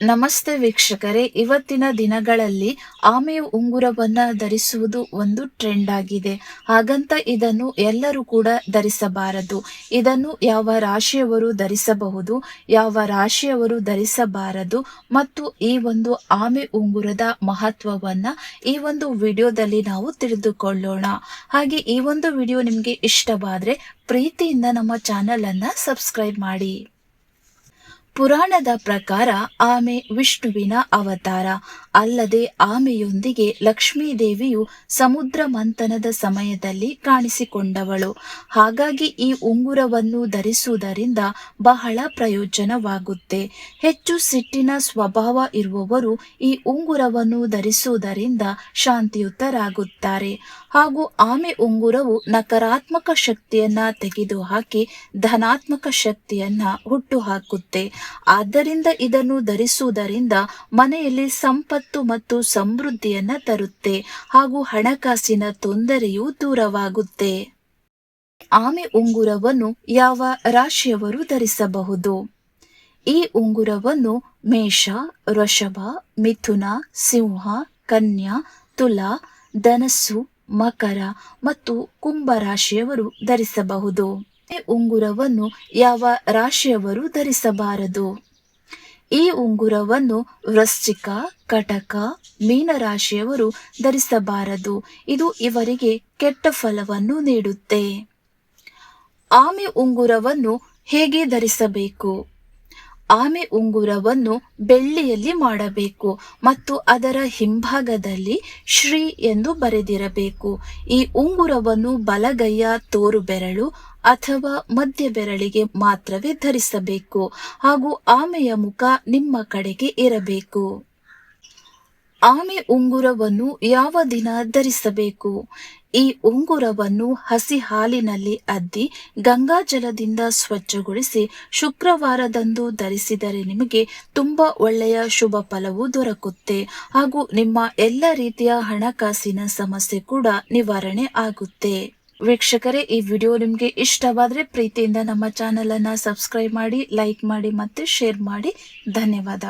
ನಮಸ್ತೆ ವೀಕ್ಷಕರೇ. ಇವತ್ತಿನ ದಿನಗಳಲ್ಲಿ ಆಮೆಯ ಉಂಗುರವನ್ನ ಧರಿಸುವುದು ಒಂದು ಟ್ರೆಂಡ್ ಆಗಿದೆ. ಹಾಗಂತ ಇದನ್ನು ಎಲ್ಲರೂ ಕೂಡ ಧರಿಸಬಾರದು. ಇದನ್ನು ಯಾವ ರಾಶಿಯವರು ಧರಿಸಬಹುದು, ಯಾವ ರಾಶಿಯವರು ಧರಿಸಬಾರದು ಮತ್ತು ಈ ಒಂದು ಆಮೆ ಉಂಗುರದ ಮಹತ್ವವನ್ನ ಈ ಒಂದು ವಿಡಿಯೋದಲ್ಲಿ ನಾವು ತಿಳಿದುಕೊಳ್ಳೋಣ. ಹಾಗೆ ಈ ಒಂದು ವಿಡಿಯೋ ನಿಮಗೆ ಇಷ್ಟವಾದ್ರೆ ಪ್ರೀತಿಯಿಂದ ನಮ್ಮ ಚಾನೆಲ್ ಅನ್ನ ಸಬ್ಸ್ಕ್ರೈಬ್ ಮಾಡಿ. ಪುರಾಣದ ಪ್ರಕಾರ ಆಮೆ ವಿಷ್ಣುವಿನ ಅವತಾರ. ಅಲ್ಲದೆ ಆಮೆಯೊಂದಿಗೆ ಲಕ್ಷ್ಮೀದೇವಿಯು ಸಮುದ್ರ ಮಂಥನದ ಸಮಯದಲ್ಲಿ ಕಾಣಿಸಿಕೊಂಡವಳು. ಹಾಗಾಗಿ ಈ ಉಂಗುರವನ್ನು ಧರಿಸುವುದರಿಂದ ಬಹಳ ಪ್ರಯೋಜನವಾಗುತ್ತೆ. ಹೆಚ್ಚು ಸಿಟ್ಟಿನ ಸ್ವಭಾವ ಇರುವವರು ಈ ಉಂಗುರವನ್ನು ಧರಿಸುವುದರಿಂದ ಶಾಂತಿಯುತರಾಗುತ್ತಾರೆ. ಹಾಗೂ ಆಮೆ ಉಂಗುರವು ನಕಾರಾತ್ಮಕ ಶಕ್ತಿಯನ್ನ ತೆಗೆದುಹಾಕಿ ಧನಾತ್ಮಕ ಶಕ್ತಿಯನ್ನ ಹುಟ್ಟುಹಾಕುತ್ತೆ. ಆದ್ದರಿಂದ ಇದನ್ನು ಧರಿಸುವುದರಿಂದ ಮನೆಯಲ್ಲಿ ಸಂಪತ್ತು ಮತ್ತು ಸಮೃದ್ಧಿಯನ್ನ ತರುತ್ತೆ ಹಾಗೂ ಹಣಕಾಸಿನ ತೊಂದರೆಯೂ ದೂರವಾಗುತ್ತೆ. ಆಮೆ ಉಂಗುರವನ್ನು ಯಾವ ರಾಶಿಯವರು ಧರಿಸಬಹುದು? ಈ ಉಂಗುರವನ್ನು ಮೇಷ, ವೃಷಭ, ಮಿಥುನ, ಸಿಂಹ, ಕನ್ಯಾ, ತುಲಾ, ಧನಸ್ಸು, ಮಕರ ಮತ್ತು ಕುಂಭ ರಾಶಿಯವರು ಧರಿಸಬಹುದು. ಈ ಉಂಗುರವನ್ನು ಯಾವ ರಾಶಿಯವರು ಧರಿಸಬಾರದು? ಈ ಉಂಗುರವನ್ನು ವೃಶ್ಚಿಕ, ಕಟಕ ಮೀನರಾಶಿಯವರು ಧರಿಸಬಾರದು. ಇದು ಇವರಿಗೆ ಕೆಟ್ಟ ಫಲವನ್ನು ನೀಡುತ್ತೆ. ಆಮೆ ಉಂಗುರವನ್ನು ಹೇಗೆ ಧರಿಸಬೇಕು? ಆಮೆ ಉಂಗುರವನ್ನು ಬೆಳ್ಳಿಯಲ್ಲಿ ಮಾಡಬೇಕು ಮತ್ತು ಅದರ ಹಿಂಭಾಗದಲ್ಲಿ ಶ್ರೀ ಎಂದು ಬರೆದಿರಬೇಕು. ಈ ಉಂಗುರವನ್ನು ಬಲಗೈಯ ತೋರು ಬೆರಳು ಅಥವಾ ಮಧ್ಯ ಬೆರಳಿಗೆ ಮಾತ್ರವೇ ಧರಿಸಬೇಕು ಹಾಗೂ ಆಮೆಯ ಮುಖ ನಿಮ್ಮ ಕಡೆಗೆ ಇರಬೇಕು. ಆಮೆ ಉಂಗುರವನ್ನು ಯಾವ ದಿನ ಧರಿಸಬೇಕು? ಈ ಉಂಗುರವನ್ನು ಹಸಿ ಹಾಲಿನಲ್ಲಿ ಅದ್ದಿ ಗಂಗಾಜಲದಿಂದ ಸ್ವಚ್ಛಗೊಳಿಸಿ ಶುಕ್ರವಾರದಂದು ಧರಿಸಿದರೆ ನಿಮಗೆ ತುಂಬಾ ಒಳ್ಳೆಯ ಶುಭ ಫಲವು ದೊರಕುತ್ತೆ. ಹಾಗೂ ನಿಮ್ಮ ಎಲ್ಲ ರೀತಿಯ ಹಣಕಾಸಿನ ಸಮಸ್ಯೆ ಕೂಡ ನಿವಾರಣೆ ಆಗುತ್ತೆ. ವೀಕ್ಷಕರೇ, ಈ ವಿಡಿಯೋ ನಿಮಗೆ ಇಷ್ಟವಾದರೆ ಪ್ರೀತಿಯಿಂದ ನಮ್ಮ ಚಾನಲನ್ನು ಸಬ್ಸ್ಕ್ರೈಬ್ ಮಾಡಿ, ಲೈಕ್ ಮಾಡಿ ಮತ್ತೆ ಶೇರ್ ಮಾಡಿ. ಧನ್ಯವಾದ.